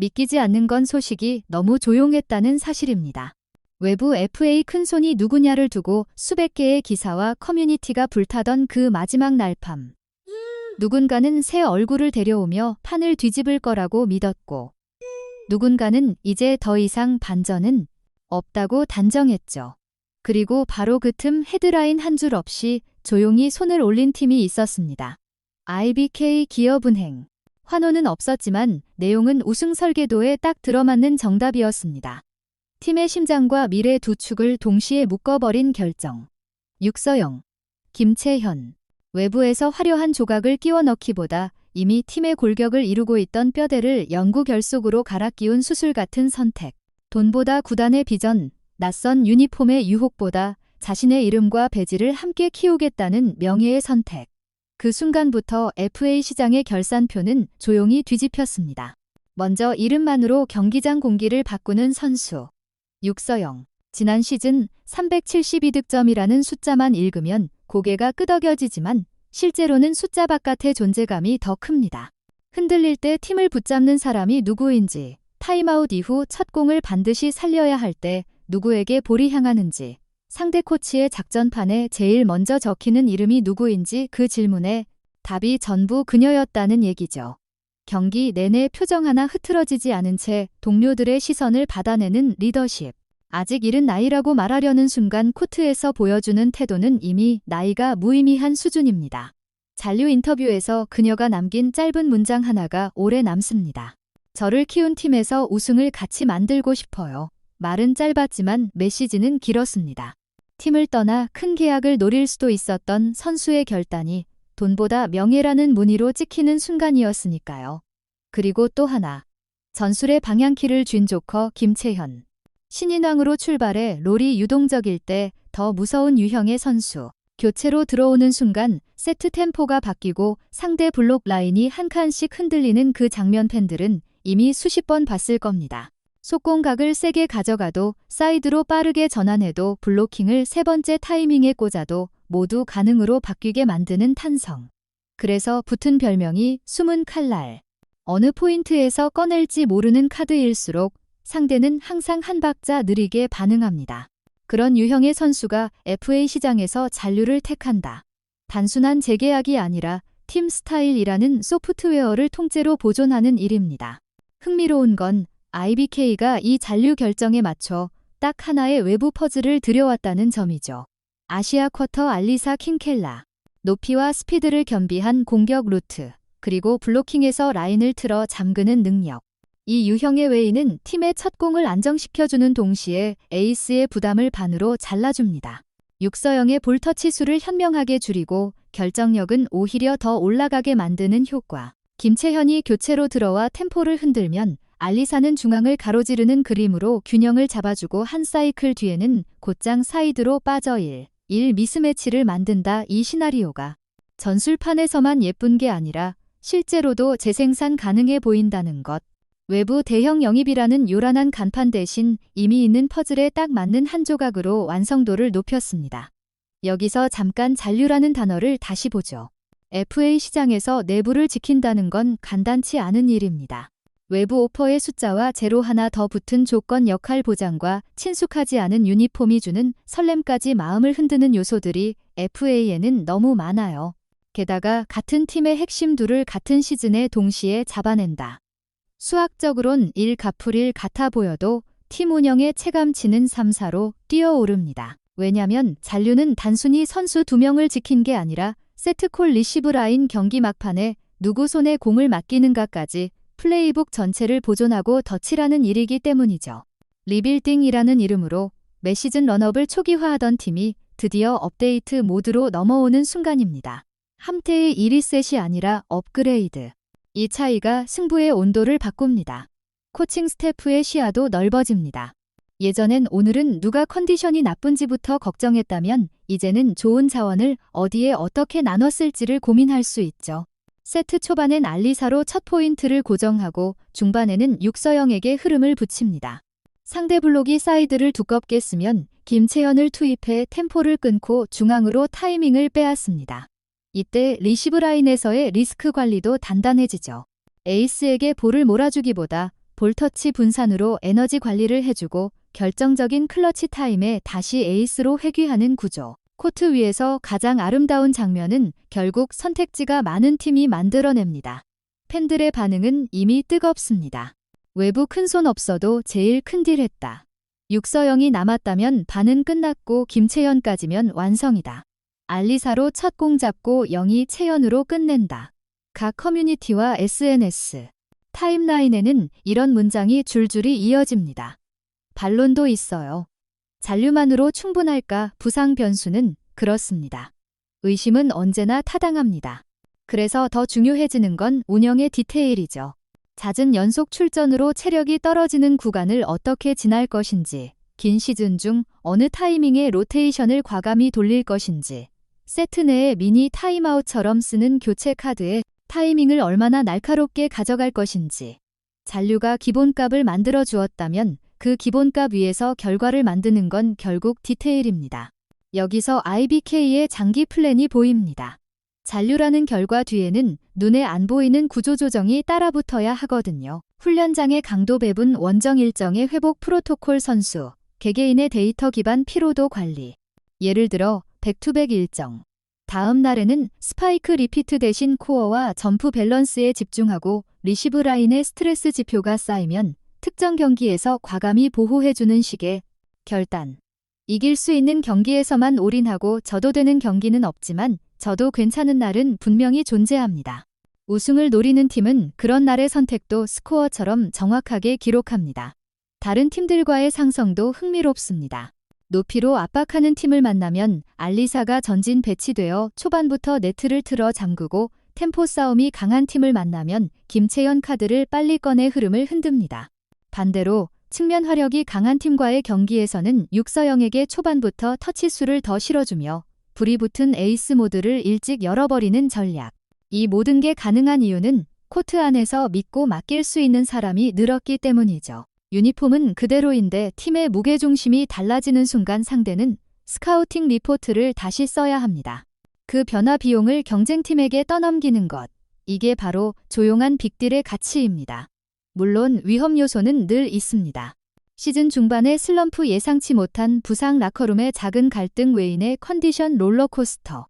믿기지 않는 건 소식이 너무 조용했다는 사실입니다. 외부 FA 큰손이 누구냐를 두고 수백 개의 기사와 커뮤니티가 불타던 그 마지막 날 밤. 누군가는 새 얼굴을 데려오며 판을 뒤집을 거라고 믿었고, 누군가는 이제 더 이상 반전은 없다고 단정했죠. 그리고 바로 그 틈 헤드라인 한 줄 없이 조용히 손을 올린 팀이 있었습니다. IBK 기업은행. 환호는 없었지만 내용은 우승 설계도에 딱 들어맞는 정답이었습니다. 팀의 심장과 미래 두 축을 동시에 묶어버린 결정. 육서영, 김채현. 외부에서 화려한 조각을 끼워 넣기보다 이미 팀의 골격을 이루고 있던 뼈대를 영구 결속으로 갈아 끼운 수술 같은 선택. 돈보다 구단의 비전, 낯선 유니폼의 유혹보다 자신의 이름과 배지를 함께 키우겠다는 명예의 선택. 그 순간부터 FA 시장의 결산표는 조용히 뒤집혔습니다. 먼저 이름만으로 경기장 공기를 바꾸는 선수. 육서영. 지난 시즌 372득점이라는 숫자만 읽으면 고개가 끄덕여지지만 실제로는 숫자 바깥의 존재감이 더 큽니다. 흔들릴 때 팀을 붙잡는 사람이 누구인지, 타임아웃 이후 첫 공을 반드시 살려야 할 때 누구에게 볼이 향하는지, 상대 코치의 작전판에 제일 먼저 적히는 이름이 누구인지 그 질문에 답이 전부 그녀였다는 얘기죠. 경기 내내 표정 하나 흐트러지지 않은 채 동료들의 시선을 받아내는 리더십. 아직 이른 나이라고 말하려는 순간 코트에서 보여주는 태도는 이미 나이가 무의미한 수준입니다. 잔류 인터뷰에서 그녀가 남긴 짧은 문장 하나가 오래 남습니다. 저를 키운 팀에서 우승을 같이 만들고 싶어요. 말은 짧았지만 메시지는 길었습니다. 팀을 떠나 큰 계약을 노릴 수도 있었던 선수의 결단이 돈보다 명예라는 무늬로 찍히는 순간이었으니까요. 그리고 또 하나. 전술의 방향키를 쥔 조커 김채현. 신인왕으로 출발해 롤이 유동적일 때 더 무서운 유형의 선수. 교체로 들어오는 순간 세트 템포가 바뀌고 상대 블록 라인이 한 칸씩 흔들리는 그 장면 팬들은 이미 수십 번 봤을 겁니다. 속공각을 세게 가져가도 사이드로 빠르게 전환해도 블로킹을 세 번째 타이밍에 꽂아도 모두 가능으로 바뀌게 만드는 탄성. 그래서 붙은 별명이 숨은 칼날. 어느 포인트에서 꺼낼지 모르는 카드일수록 상대는 항상 한 박자 느리게 반응합니다. 그런 유형의 선수가 FA 시장에서 잔류를 택한다. 단순한 재계약이 아니라 팀 스타일이라는 소프트웨어를 통째로 보존하는 일입니다. 흥미로운 건 IBK가 이 잔류 결정에 맞춰 딱 하나의 외부 퍼즐을 들여왔다는 점이죠. 아시아 쿼터 알리사 킹켈라. 높이와 스피드를 겸비한 공격 루트, 그리고 블로킹에서 라인을 틀어 잠그는 능력. 이 유형의 웨이는 팀의 첫 공을 안정시켜주는 동시에 에이스의 부담을 반으로 잘라줍니다. 육서영의 볼터치 수를 현명하게 줄이고 결정력은 오히려 더 올라가게 만드는 효과. 김채현이 교체로 들어와 템포를 흔들면 알리사는 중앙을 가로지르는 그림으로 균형을 잡아주고 한 사이클 뒤에는 곧장 사이드로 빠져 1, 1 미스매치를 만든다 이 시나리오가. 전술판에서만 예쁜 게 아니라 실제로도 재생산 가능해 보인다는 것. 외부 대형 영입이라는 요란한 간판 대신 이미 있는 퍼즐에 딱 맞는 한 조각으로 완성도를 높였습니다. 여기서 잠깐 잔류라는 단어를 다시 보죠. FA 시장에서 내부를 지킨다는 건 간단치 않은 일입니다. 외부 오퍼의 숫자와 제로 하나 더 붙은 조건 역할 보장과 친숙하지 않은 유니폼이 주는 설렘까지 마음을 흔드는 요소들이 FA에는 너무 많아요. 게다가 같은 팀의 핵심 둘을 같은 시즌에 동시에 잡아낸다. 수학적으론 1 갚을 1 같아 보여도 팀 운영의 체감치는 3, 4로 뛰어오릅니다. 왜냐면 잔류는 단순히 선수 2명을 지킨 게 아니라 세트콜 리시브 라인 경기 막판에 누구 손에 공을 맡기는가까지 플레이북 전체를 보존하고 덧칠하는 일이기 때문이죠. 리빌딩이라는 이름으로 매 시즌 런업을 초기화하던 팀이 드디어 업데이트 모드로 넘어오는 순간입니다. 함태의 1리셋이 아니라 업그레이드. 이 차이가 승부의 온도를 바꿉니다. 코칭 스태프의 시야도 넓어집니다. 예전엔 오늘은 누가 컨디션이 나쁜지부터 걱정했다면 이제는 좋은 자원을 어디에 어떻게 나눠 쓸지를 고민할 수 있죠. 세트 초반엔 알리사로 첫 포인트를 고정하고 중반에는 육서영에게 흐름을 붙입니다. 상대 블록이 사이드를 두껍게 쓰면 김채연을 투입해 템포를 끊고 중앙으로 타이밍을 빼앗습니다. 이때 리시브 라인에서의 리스크 관리도 단단해지죠. 에이스에게 볼을 몰아주기보다 볼터치 분산으로 에너지 관리를 해주고 결정적인 클러치 타임에 다시 에이스로 회귀하는 구조. 코트 위에서 가장 아름다운 장면은 결국 선택지가 많은 팀이 만들어냅니다. 팬들의 반응은 이미 뜨겁습니다. 외부 큰 손 없어도 제일 큰 딜 했다. 육서영이 남았다면 반은 끝났고 김채연까지면 완성이다. 알리사로 첫 공 잡고 영이 채연으로 끝낸다. 각 커뮤니티와 SNS, 타임라인에는 이런 문장이 줄줄이 이어집니다. 반론도 있어요. 잔류만으로 충분할까 부상 변수는 그렇습니다. 의심은 언제나 타당합니다. 그래서 더 중요해지는 건 운영의 디테일이죠. 잦은 연속 출전으로 체력이 떨어지는 구간을 어떻게 지날 것인지, 긴 시즌 중 어느 타이밍에 로테이션을 과감히 돌릴 것인지, 세트 내에 미니 타임아웃처럼 쓰는 교체 카드에 타이밍을 얼마나 날카롭게 가져갈 것인지, 잔류가 기본값을 만들어 주었다면 그 기본값 위에서 결과를 만드는 건 결국 디테일입니다. 여기서 IBK의 장기 플랜이 보입니다. 잔류라는 결과 뒤에는 눈에 안 보이는 구조조정이 따라붙어야 하거든요. 훈련장의 강도 배분 원정 일정의 회복 프로토콜 선수, 개개인의 데이터 기반 피로도 관리. 예를 들어 백투백 일정. 다음 날에는 스파이크 리피트 대신 코어와 점프 밸런스에 집중하고 리시브 라인의 스트레스 지표가 쌓이면 특정 경기에서 과감히 보호해주는 식의 결단. 이길 수 있는 경기에서만 올인하고 져도 되는 경기는 없지만 저도 괜찮은 날은 분명히 존재합니다. 우승을 노리는 팀은 그런 날의 선택도 스코어처럼 정확하게 기록합니다. 다른 팀들과의 상성도 흥미롭습니다. 높이로 압박하는 팀을 만나면 알리사가 전진 배치되어 초반부터 네트를 틀어 잠그고 템포 싸움이 강한 팀을 만나면 김채연 카드를 빨리 꺼내 흐름을 흔듭니다. 반대로 측면 화력이 강한 팀과의 경기에서는 육서영에게 초반부터 터치수를 더 실어주며 불이 붙은 에이스 모드를 일찍 열어버리는 전략. 이 모든 게 가능한 이유는 코트 안에서 믿고 맡길 수 있는 사람이 늘었기 때문이죠. 유니폼은 그대로인데 팀의 무게중심이 달라지는 순간 상대는 스카우팅 리포트를 다시 써야 합니다. 그 변화 비용을 경쟁팀에게 떠넘기는 것. 이게 바로 조용한 빅딜의 가치입니다. 물론 위험 요소는 늘 있습니다. 시즌 중반에 슬럼프 예상치 못한 부상 라커룸의 작은 갈등 외인의 컨디션 롤러코스터.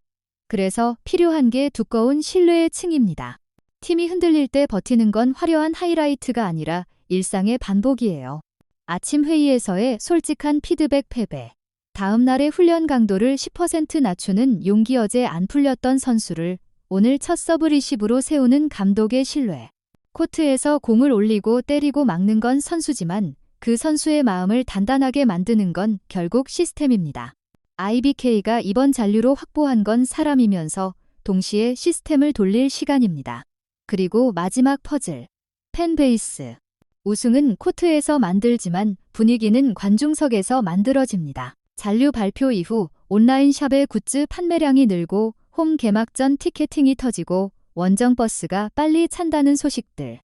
그래서 필요한 게 두꺼운 신뢰의 층입니다. 팀이 흔들릴 때 버티는 건 화려한 하이라이트가 아니라 일상의 반복이에요. 아침 회의에서의 솔직한 피드백 패배. 다음 날의 훈련 강도를 10% 낮추는 용기 어제 안 풀렸던 선수를 오늘 첫 서브 리시브로 세우는 감독의 신뢰. 코트에서 공을 올리고 때리고 막는 건 선수지만 그 선수의 마음을 단단하게 만드는 건 결국 시스템입니다. IBK가 이번 잔류로 확보한 건 사람이면서 동시에 시스템을 돌릴 시간입니다. 그리고 마지막 퍼즐. 팬베이스. 우승은 코트에서 만들지만 분위기는 관중석에서 만들어집니다. 잔류 발표 이후 온라인 샵의 굿즈 판매량이 늘고 홈 개막전 티켓팅이 터지고 원정버스가 빨리 찬다는 소식들.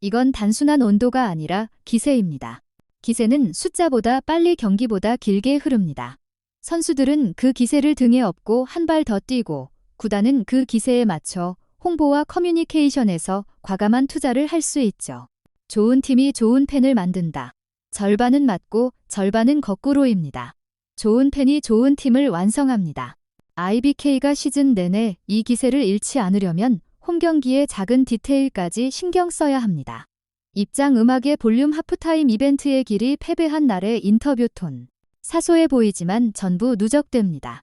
이건 단순한 온도가 아니라 기세입니다. 기세는 숫자보다 빨리 경기보다 길게 흐릅니다. 선수들은 그 기세를 등에 업고 한 발 더 뛰고 구단은 그 기세에 맞춰 홍보와 커뮤니케이션에서 과감한 투자를 할 수 있죠. 좋은 팀이 좋은 팬을 만든다. 절반은 맞고 절반은 거꾸로입니다. 좋은 팬이 좋은 팀을 완성합니다. IBK가 시즌 내내 이 기세를 잃지 않으려면 홈 경기의 작은 디테일까지 신경 써야 합니다. 입장 음악의 볼륨 하프타임 이벤트의 길이 패배한 날의 인터뷰 톤. 사소해 보이지만 전부 누적됩니다.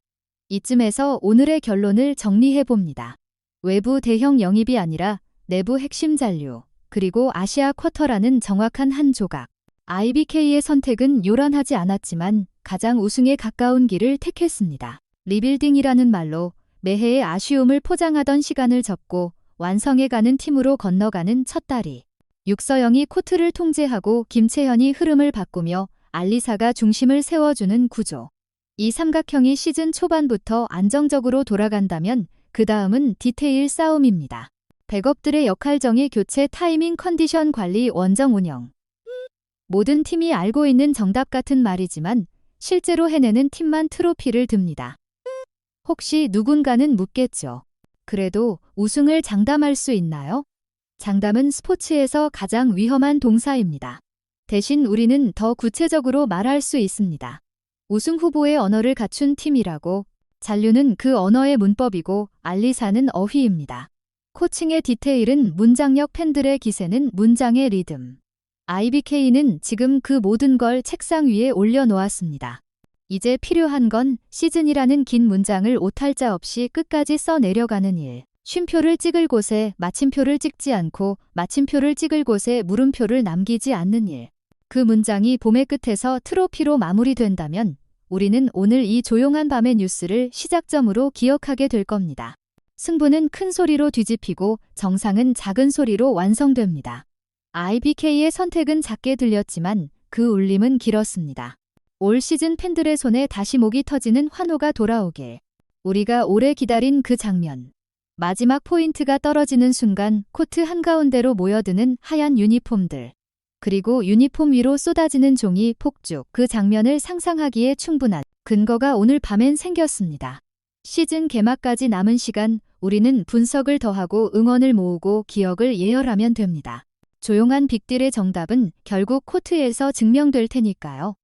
이쯤에서 오늘의 결론을 정리해 봅니다. 외부 대형 영입이 아니라 내부 핵심 잔류, 그리고 아시아 쿼터라는 정확한 한 조각. IBK의 선택은 요란하지 않았지만 가장 우승에 가까운 길을 택했습니다. 리빌딩이라는 말로 매해의 아쉬움을 포장하던 시간을 접고 완성해가는 팀으로 건너가는 첫 다리. 육서영이 코트를 통제하고 김채현이 흐름을 바꾸며 알리사가 중심을 세워주는 구조. 이 삼각형이 시즌 초반부터 안정적으로 돌아간다면 그 다음은 디테일 싸움입니다. 백업들의 역할 정의 교체 타이밍 컨디션 관리 원정 운영. 모든 팀이 알고 있는 정답 같은 말이지만 실제로 해내는 팀만 트로피를 듭니다. 혹시 누군가는 묻겠죠. 그래도 우승을 장담할 수 있나요? 장담은 스포츠에서 가장 위험한 동사입니다. 대신 우리는 더 구체적으로 말할 수 있습니다. 우승 후보의 언어를 갖춘 팀이라고 잔류는 그 언어의 문법이고 알리사는 어휘입니다. 코칭의 디테일은 문장력 팬들의 기세는 문장의 리듬. IBK는 지금 그 모든 걸 책상 위에 올려놓았습니다. 이제 필요한 건 시즌이라는 긴 문장을 오탈자 없이 끝까지 써 내려가는 일. 쉼표를 찍을 곳에 마침표를 찍지 않고 마침표를 찍을 곳에 물음표를 남기지 않는 일. 그 문장이 봄의 끝에서 트로피로 마무리된다면 우리는 오늘 이 조용한 밤의 뉴스를 시작점으로 기억하게 될 겁니다. 승부는 큰 소리로 뒤집히고 정상은 작은 소리로 완성됩니다. IBK의 선택은 작게 들렸지만 그 울림은 길었습니다. 올 시즌 팬들의 손에 다시 목이 터지는 환호가 돌아오길. 우리가 오래 기다린 그 장면. 마지막 포인트가 떨어지는 순간 코트 한가운데로 모여드는 하얀 유니폼들. 그리고 유니폼 위로 쏟아지는 종이 폭죽. 그 장면을 상상하기에 충분한 근거가 오늘 밤엔 생겼습니다. 시즌 개막까지 남은 시간 우리는 분석을 더하고 응원을 모으고 기억을 예열하면 됩니다. 조용한 빅딜의 정답은 결국 코트에서 증명될 테니까요.